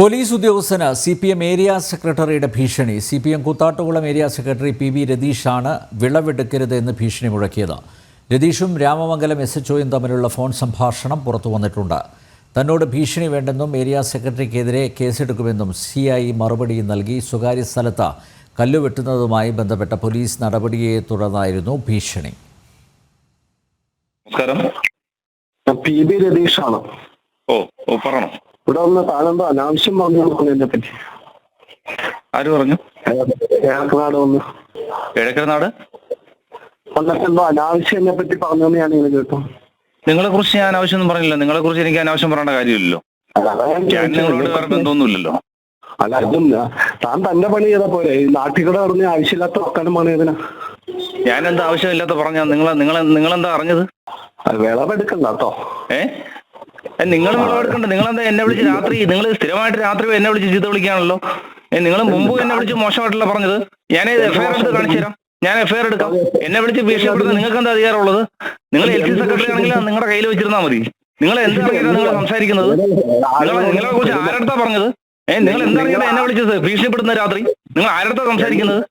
Police ഉദ്യോഗസ്ഥന് C P M area സെക്രട്ടറിയുടെ ഭീഷണി. C P M Koothattukulam area secretary P V രതീഷാണ് വിളവെടുക്കരുത് എന്ന് ഭീഷണി മുഴക്കിയത്. രതീഷും രാമമംഗലം എസ് എച്ച് ഒയും തമ്മിലുള്ള ഫോൺ സംഭാഷണം പുറത്തു വന്നിട്ടുണ്ട്. തന്നോട് ഭീഷണി വേണ്ടെന്നും ഏരിയ സെക്രട്ടറിക്കെതിരെ കേസെടുക്കുമെന്നും സി ഐ മറുപടി നൽകി. സ്വകാര്യ സ്ഥലത്ത് കല്ലുവെട്ടുന്നതുമായി ബന്ധപ്പെട്ട പോലീസ് നടപടിയെ തുടർന്നായിരുന്നു ഭീഷണി. നമസ്കാരം. P B രതീഷാണ്. ഓ ഓ പറയണം. ഇവിടെ ഒന്ന് താനെന്തോ അനാവശ്യം പറഞ്ഞു എന്നെ പറ്റി. ആര് പറഞ്ഞു? കിഴക്കനാട് വന്ന്. കിഴക്കനാട് വന്നിട്ടെന്തോ അനാവശ്യം എന്നെ പറ്റി പറഞ്ഞു ഞാൻ ഇങ്ങനെ കേട്ടു. നിങ്ങളെ കുറിച്ച് ഞാൻ ആവശ്യമൊന്നും പറഞ്ഞില്ല. നിങ്ങളെ കുറിച്ച് എനിക്ക് അനാവശ്യം പറയേണ്ട കാര്യമില്ലല്ലോ. ഞാൻ ഞാൻ നിങ്ങളോട് വേറെ ചോദിച്ചത്. ബന്ധമൊന്നുമില്ലല്ലോ അല്ല അതും താൻ തന്റെ പണി ചെയ്ത പോലെ നാട്ടിൽ കൂടെ പറഞ്ഞ ആവശ്യമില്ലാത്ത വർക്കാനും പണിയതിനാ ഞാൻ എന്താ ആവശ്യമില്ലാത്ത പറഞ്ഞ നിങ്ങൾ നിങ്ങൾ നിങ്ങളെന്താ അറിഞ്ഞത്? വിളവെടുക്കണ്ടോ വിളവെടുക്കണ്ട കേട്ടോ. ഏ? നിങ്ങൾ വിളവെടുക്കണ്ട നിങ്ങളെന്താ എന്നെ വിളിച്ച് രാത്രി നിങ്ങൾ സ്ഥിരമായിട്ട് രാത്രി എന്നെ വിളിച്ച് ചീത്ത വിളിക്കാണല്ലോ? നിങ്ങൾ മുമ്പ് എന്നെ വിളിച്ച് മോശമായിട്ടല്ല പറഞ്ഞത്? ഞാൻ എഫ്ഐആർ എടുത്ത് കാണിച്ചു തരാം. ഞാൻ എഫ്ഐആർ എടുക്കാം. എന്നെ വിളിച്ച് ഭീഷണിപ്പെടുത്താൻ നിങ്ങൾക്ക് എന്താ അധികാരമുള്ളത്? നിങ്ങൾ എൽ സി സെക്രട്ടറി ആണെങ്കിൽ നിങ്ങളുടെ കയ്യിൽ വെച്ചിരുന്നാൽ മതി. നിങ്ങൾ എന്താണ് നിങ്ങൾ സംസാരിക്കുന്നത്? നിങ്ങൾ നിങ്ങളെ കുറിച്ച് ആരടുത്താ പറഞ്ഞത്? ഏഹ് നിങ്ങൾ എന്താണ് എന്നെ വിളിച്ചത്? ഭീഷണിപ്പെടുന്ന രാത്രി? നിങ്ങൾ ആരടുത്താ സംസാരിക്കുന്നത്?